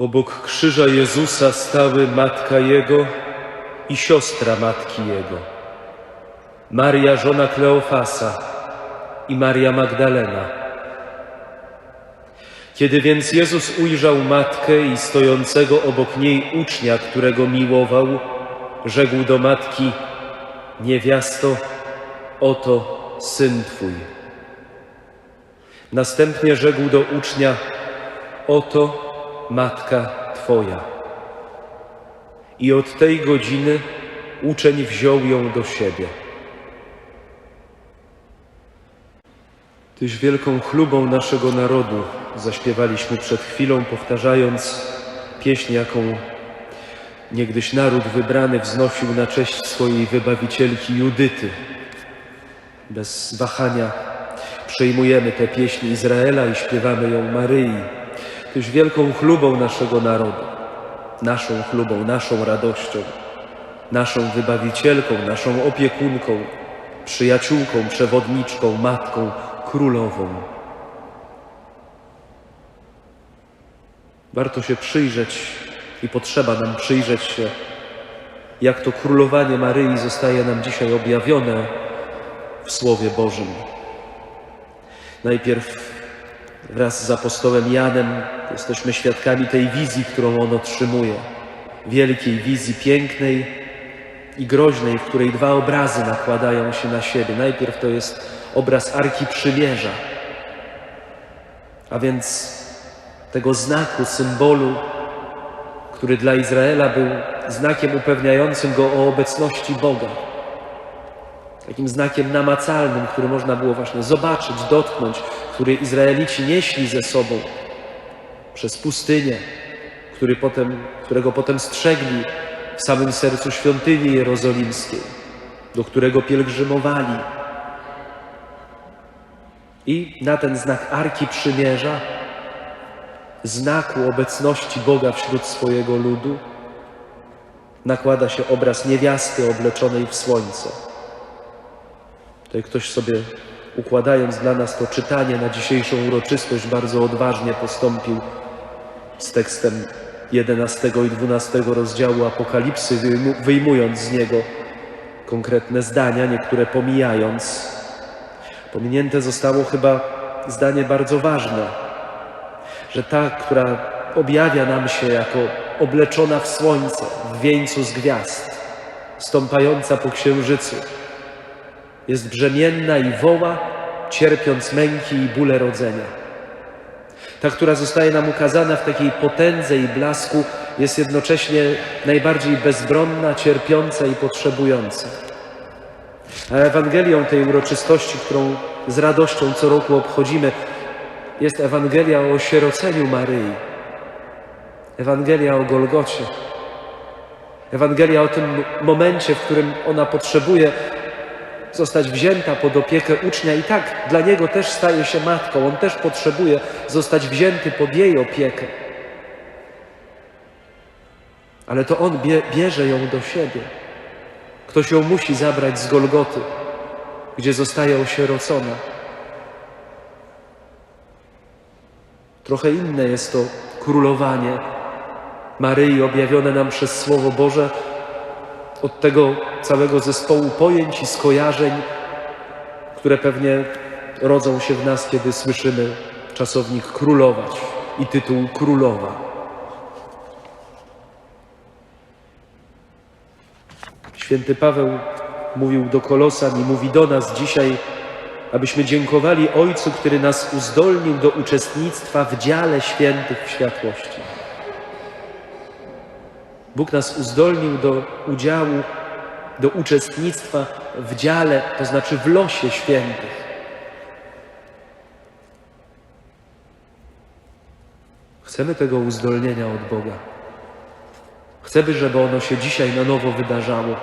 Obok krzyża Jezusa stały matka Jego i siostra matki Jego. Maria, żona Kleofasa i Maria Magdalena. Kiedy więc Jezus ujrzał matkę i stojącego obok niej ucznia, którego miłował, rzekł do matki: Niewiasto, oto syn twój. Następnie rzekł do ucznia: Oto matka twoja. I od tej godziny uczeń wziął ją do siebie. Tyś wielką chlubą naszego narodu zaśpiewaliśmy przed chwilą, powtarzając pieśń, jaką niegdyś naród wybrany wznosił na cześć swojej wybawicielki Judyty. Bez wahania przejmujemy tę pieśń Izraela i śpiewamy ją Maryi. Tyś wielką chlubą naszego narodu, naszą chlubą, naszą radością, naszą wybawicielką, naszą opiekunką, przyjaciółką, przewodniczką, matką, królową. Warto się przyjrzeć i potrzeba nam przyjrzeć się, jak to królowanie Maryi zostaje nam dzisiaj objawione w Słowie Bożym. Najpierw wraz z apostołem Janem jesteśmy świadkami tej wizji, którą on otrzymuje. Wielkiej wizji pięknej i groźnej, w której dwa obrazy nakładają się na siebie. Najpierw to jest obraz Arki Przymierza, a więc tego znaku, symbolu, który dla Izraela był znakiem upewniającym go o obecności Boga. Takim znakiem namacalnym, który można było właśnie zobaczyć, dotknąć, który Izraelici nieśli ze sobą przez pustynię, który potem, którego potem strzegli w samym sercu świątyni jerozolimskiej, do którego pielgrzymowali. I na ten znak Arki Przymierza, znaku obecności Boga wśród swojego ludu, nakłada się obraz niewiasty obleczonej w słońce. Tutaj ktoś sobie, układając dla nas to czytanie na dzisiejszą uroczystość, bardzo odważnie postąpił z tekstem 11 i 12 rozdziału Apokalipsy, wyjmu- wyjmując z niego konkretne zdania, niektóre pomijając. Pominięte zostało chyba zdanie bardzo ważne, że ta, która objawia nam się jako obleczona w słońce, w wieńcu z gwiazd, stąpająca po księżycu, jest brzemienna i woła, cierpiąc męki i bóle rodzenia. Ta, która zostaje nam ukazana w takiej potędze i blasku, jest jednocześnie najbardziej bezbronna, cierpiąca i potrzebująca. A Ewangelią tej uroczystości, którą z radością co roku obchodzimy, jest Ewangelia o osieroceniu Maryi. Ewangelia o Golgocie. Ewangelia o tym momencie, w którym ona potrzebuje zostać wzięta pod opiekę ucznia i tak dla niego też staje się matką. On też potrzebuje zostać wzięty pod jej opiekę. Ale to on bie, bierze ją do siebie. Ktoś ją musi zabrać z Golgoty, gdzie zostaje osierocona. Trochę inne jest to królowanie Maryi objawione nam przez Słowo Boże od tego całego zespołu pojęć i skojarzeń, które pewnie rodzą się w nas, kiedy słyszymy czasownik królować i tytuł królowa. Święty Paweł mówił do Kolosan i mówi do nas dzisiaj, abyśmy dziękowali Ojcu, który nas uzdolnił do uczestnictwa w dziale świętych w światłości. Bóg nas uzdolnił do udziału, do uczestnictwa w dziale, to znaczy w losie świętych. Chcemy tego uzdolnienia od Boga. Chcemy, żeby ono się dzisiaj na nowo wydarzało.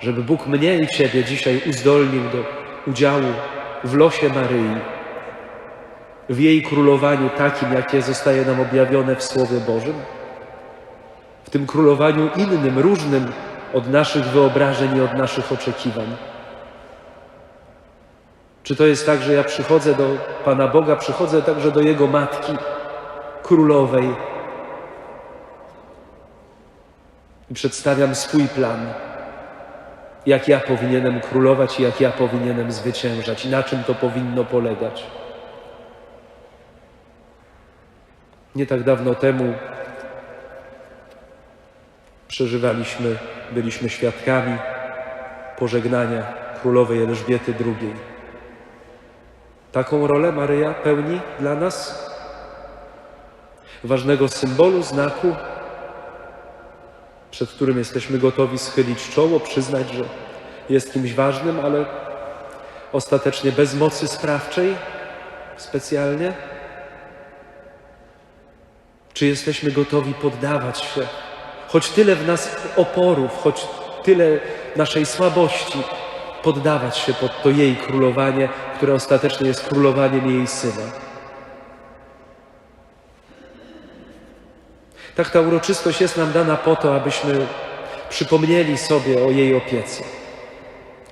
Żeby Bóg mnie i Ciebie dzisiaj uzdolnił do udziału w losie Maryi, w jej królowaniu takim, jakie zostaje nam objawione w Słowie Bożym w tym królowaniu innym, różnym od naszych wyobrażeń i od naszych oczekiwań. Czy to jest tak, że ja przychodzę do Pana Boga, przychodzę także do Jego matki królowej i przedstawiam swój plan, jak ja powinienem królować i jak ja powinienem zwyciężać i na czym to powinno polegać. Nie tak dawno temu przeżywaliśmy, byliśmy świadkami pożegnania królowej Elżbiety II. Taką rolę Maryja pełni dla nas? Ważnego symbolu, znaku, przed którym jesteśmy gotowi schylić czoło, przyznać, że jest kimś ważnym, ale ostatecznie bez mocy sprawczej specjalnie? Czy jesteśmy gotowi poddawać się, choć tyle w nas oporów, choć tyle naszej słabości, poddawać się pod to jej królowanie, które ostatecznie jest królowaniem jej syna? Tak ta uroczystość jest nam dana po to, abyśmy przypomnieli sobie o jej opiece,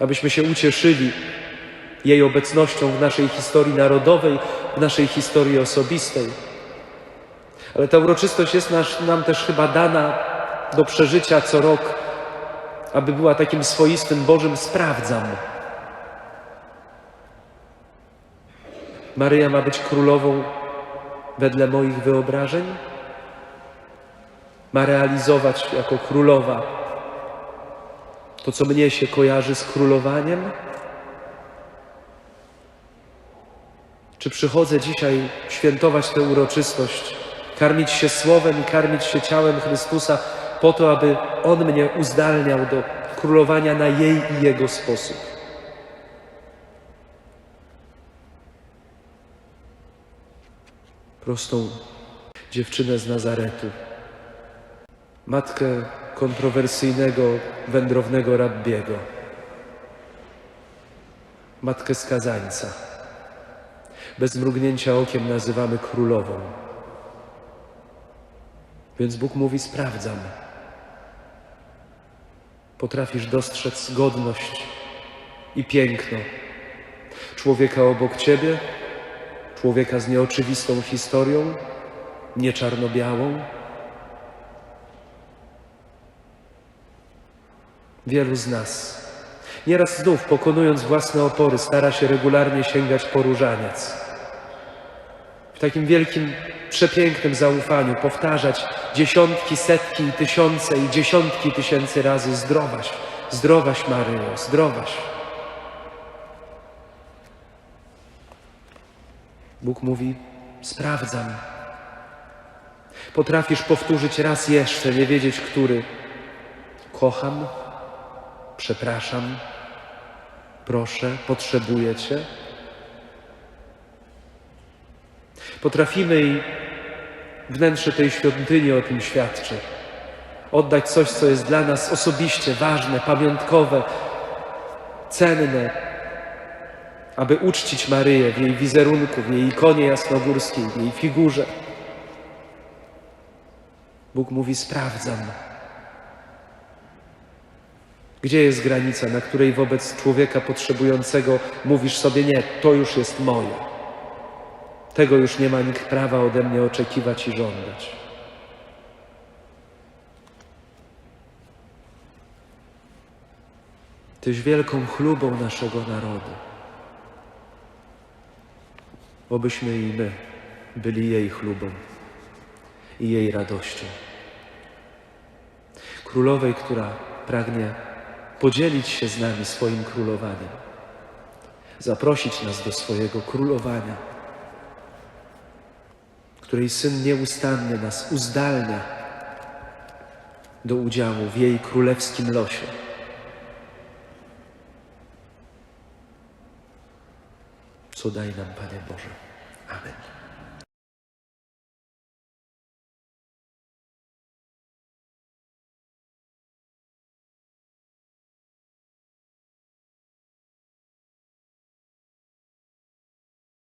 abyśmy się ucieszyli jej obecnością w naszej historii narodowej, w naszej historii osobistej. Ale ta uroczystość jest nas, nam też chyba dana do przeżycia co rok, aby była takim swoistym Bożym sprawdzam. Maryja ma być królową wedle moich wyobrażeń? Ma realizować jako królowa to, co mnie się kojarzy z królowaniem? Czy przychodzę dzisiaj świętować tę uroczystość, karmić się słowem i karmić się ciałem Chrystusa po to, aby On mnie uzdalniał do królowania na jej i Jego sposób? Prostą dziewczynę z Nazaretu, matkę kontrowersyjnego, wędrownego rabbiego, matkę skazańca bez mrugnięcia okiem nazywamy królową. Więc Bóg mówi: Sprawdzam. Potrafisz dostrzec godność i piękno człowieka obok ciebie, człowieka z nieoczywistą historią, nie czarno-białą. Wielu z nas, nieraz znów pokonując własne opory, stara się regularnie sięgać po różaniec w takim wielkim, przepięknym zaufaniu powtarzać dziesiątki, setki i tysiące i dziesiątki tysięcy razy zdrowaś, zdrowaś Maryjo, zdrowaś. Bóg mówi, sprawdzam. Potrafisz powtórzyć raz jeszcze, nie wiedzieć który. Kocham, przepraszam, proszę, potrzebuję Cię. Potrafimy i wnętrze tej świątyni o tym świadczy. Oddać coś, co jest dla nas osobiście ważne, pamiątkowe, cenne, aby uczcić Maryję w jej wizerunku, w jej ikonie jasnogórskiej, w jej figurze. Bóg mówi: Sprawdzam. Gdzie jest granica, na której wobec człowieka potrzebującego mówisz sobie: Nie, to już jest moje. Tego już nie ma nikt prawa ode mnie oczekiwać i żądać. Tyś wielką chlubą naszego narodu. Obyśmy i my byli jej chlubą i jej radością. Królowej, która pragnie podzielić się z nami swoim królowaniem, zaprosić nas do swojego królowania której Syn nieustannie nas uzdalnia do udziału w jej królewskim losie. Co daj nam, Panie Boże. Amen.